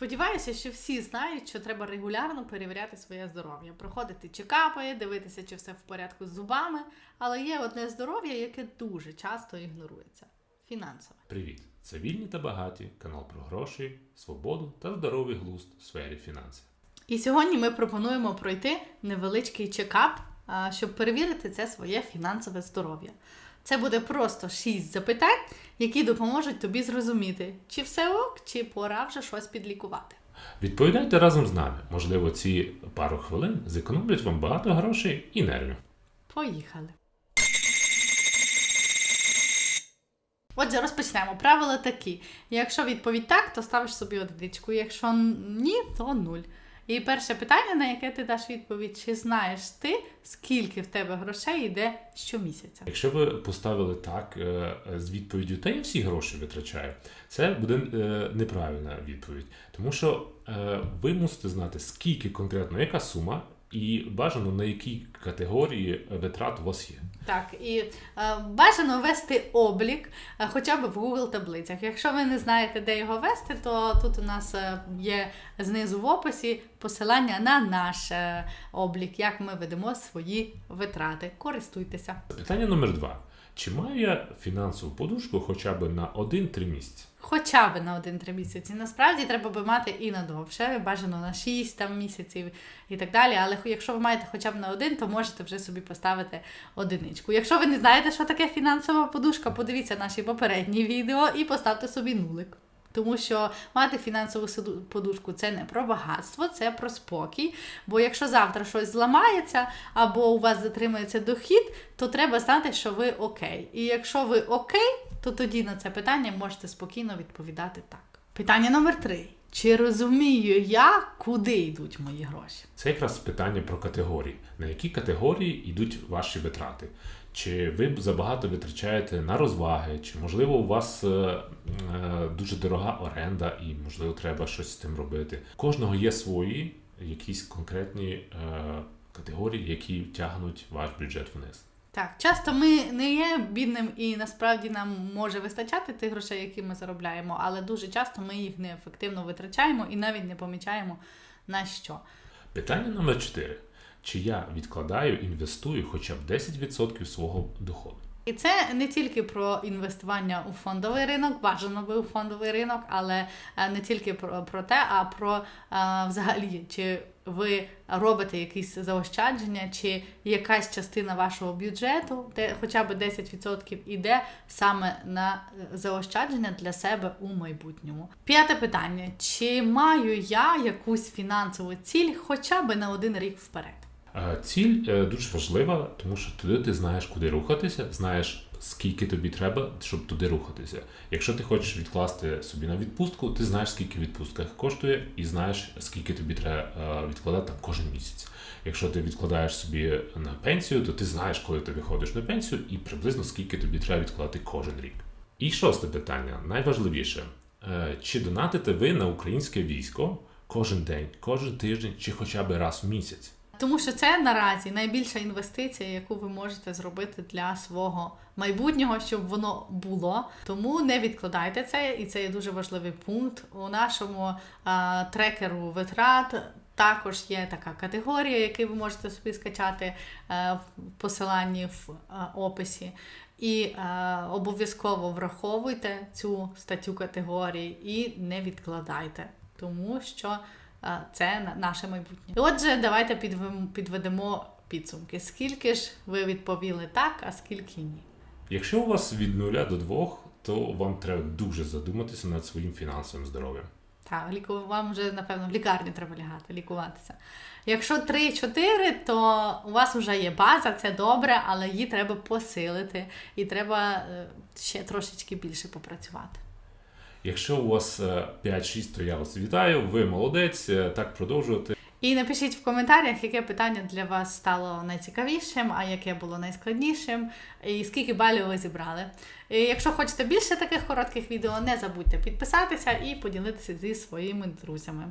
Сподіваюся, що всі знають, що треба регулярно перевіряти своє здоров'я, проходити чекапи, дивитися, чи все в порядку з зубами. Але є одне здоров'я, яке дуже часто ігнорується фінансове. Привіт! Це вільні та багаті канал про гроші, свободу та здоровий глузд в сфері фінансів. І сьогодні ми пропонуємо пройти невеличкий чекап, щоб перевірити це своє фінансове здоров'я. Це буде просто шість запитань, які допоможуть тобі зрозуміти, чи все ок, чи пора вже щось підлікувати. Відповідайте разом з нами. Можливо, ці пару хвилин зекономлять вам багато грошей і нервів. Поїхали. Отже, розпочнемо. Правила такі: якщо відповідь так, то ставиш собі одиничку. Якщо ні, то нуль. І перше питання, на яке ти даш відповідь, чи знаєш ти, скільки в тебе грошей йде щомісяця? Якщо ви поставили так е, з відповіддю, та я всі гроші витрачаю, це буде е, неправильна відповідь. Тому що е, ви мусите знати, скільки конкретно, яка сума, і бажано на якій категорії витрат у вас є. Так, і е, бажано вести облік е, хоча б в Google таблицях. Якщо ви не знаєте, де його вести, то тут у нас е, є знизу в описі посилання на наш е, облік, як ми ведемо свої витрати. Користуйтеся. Питання номер два. Чи маю я фінансову подушку хоча б на 1-3 місяці? Хоча б на один-три місяці. Насправді треба би мати і на довше, бажано на 6 там, місяців і так далі. Але якщо ви маєте хоча б на один, то можете вже собі поставити одиничку. Якщо ви не знаєте, що таке фінансова подушка, подивіться наші попередні відео і поставте собі нулик. Тому що мати фінансову подушку це не про багатство, це про спокій. Бо якщо завтра щось зламається або у вас затримується дохід, то треба знати, що ви окей. І якщо ви окей, то тоді на це питання можете спокійно відповідати так. Питання номер три. Чи розумію я, куди йдуть мої гроші? Це якраз питання про категорії. На які категорії йдуть ваші витрати? Чи ви забагато витрачаєте на розваги, чи можливо у вас е, е, дуже дорога оренда, і можливо треба щось з тим робити? Кожного є свої якісь конкретні е, категорії, які тягнуть ваш бюджет вниз. Так, часто ми не є бідним і насправді нам може вистачати тих грошей, які ми заробляємо, але дуже часто ми їх неефективно витрачаємо і навіть не помічаємо на що. Питання номер 4. Чи я відкладаю, інвестую хоча б 10% свого доходу? І це не тільки про інвестування у фондовий ринок, бажано би у фондовий ринок, але е, не тільки про, про те, а про е, взагалі, чи ви робите якісь заощадження, чи якась частина вашого бюджету, де хоча б 10% іде саме на е, заощадження для себе у майбутньому. П'яте питання: чи маю я якусь фінансову ціль хоча б на один рік вперед? Ціль е, дуже важлива, тому що туди ти знаєш, куди рухатися, знаєш, скільки тобі треба, щоб туди рухатися. Якщо ти хочеш відкласти собі на відпустку, ти знаєш, скільки відпустка коштує, і знаєш, скільки тобі треба е, відкладати кожен місяць. Якщо ти відкладаєш собі на пенсію, то ти знаєш, коли ти виходиш на пенсію, і приблизно скільки тобі треба відкладати кожен рік. І шосте питання, найважливіше: Е, чи донатите ви на українське військо кожен день, кожен тиждень, чи хоча б раз в місяць? Тому що це наразі найбільша інвестиція, яку ви можете зробити для свого майбутнього, щоб воно було. Тому не відкладайте це, і це є дуже важливий пункт у нашому а, трекеру витрат. Також є така категорія, яку ви можете собі скачати е, в посиланні в е, описі. І е, обов'язково враховуйте цю статтю категорії і не відкладайте, тому що це на- наше майбутнє. Отже, давайте підведемо підсумки. Скільки ж ви відповіли так, а скільки ні? Якщо у вас від нуля до двох, то вам треба дуже задуматися над своїм фінансовим здоров'ям. Так, ліку... вам вже, напевно, в лікарню треба лягати, лікуватися. Якщо 3-4, то у вас вже є база, це добре, але її треба посилити і треба е, ще трошечки більше попрацювати. Якщо у вас е, 5-6, то я вас вітаю, ви молодець, е, так продовжувати. І напишіть в коментарях, яке питання для вас стало найцікавішим, а яке було найскладнішим, і скільки балів ви зібрали. І якщо хочете більше таких коротких відео, не забудьте підписатися і поділитися зі своїми друзями.